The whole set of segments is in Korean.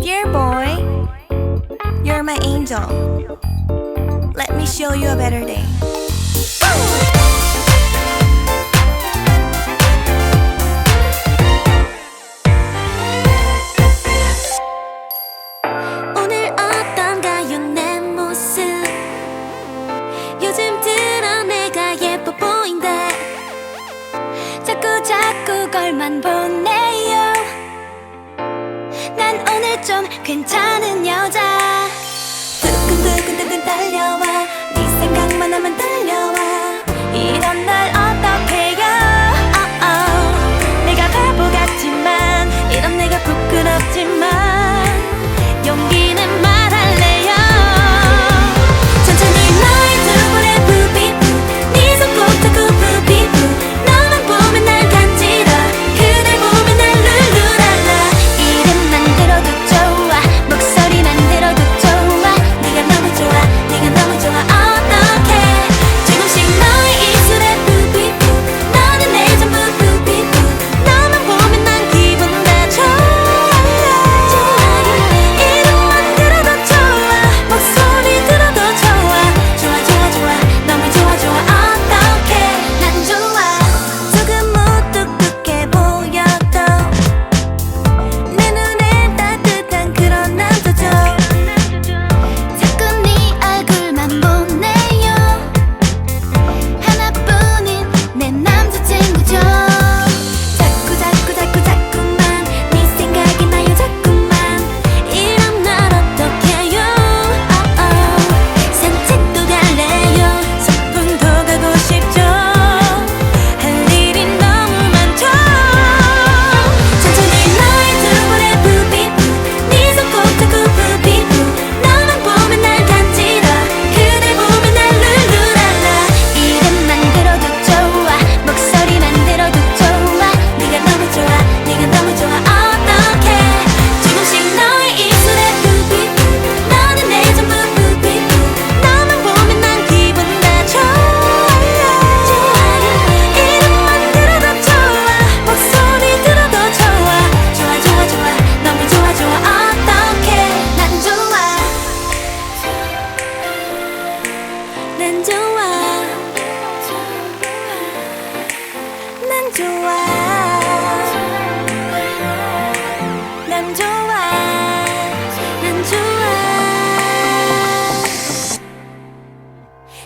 Dear boy, you're my angel. Let me show you a better day. 오늘 어떤가요 내 모습? 요즘 들어 내가 예뻐 보인다. 자꾸 자꾸 걸만 보. 그좀 괜찮은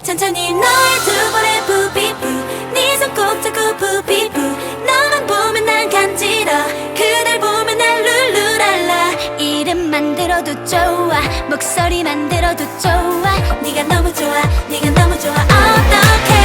천천히 너의 두 볼에 부피부. 네 손꼭 잡고 부피부. 너만 보면 난 간지러. 그댈 보면 난 룰루랄라. 이름만 들어도 좋아. 목소리만 들어도 좋아. 네가 너무 좋아. 네가 너무 좋아. 어떡해.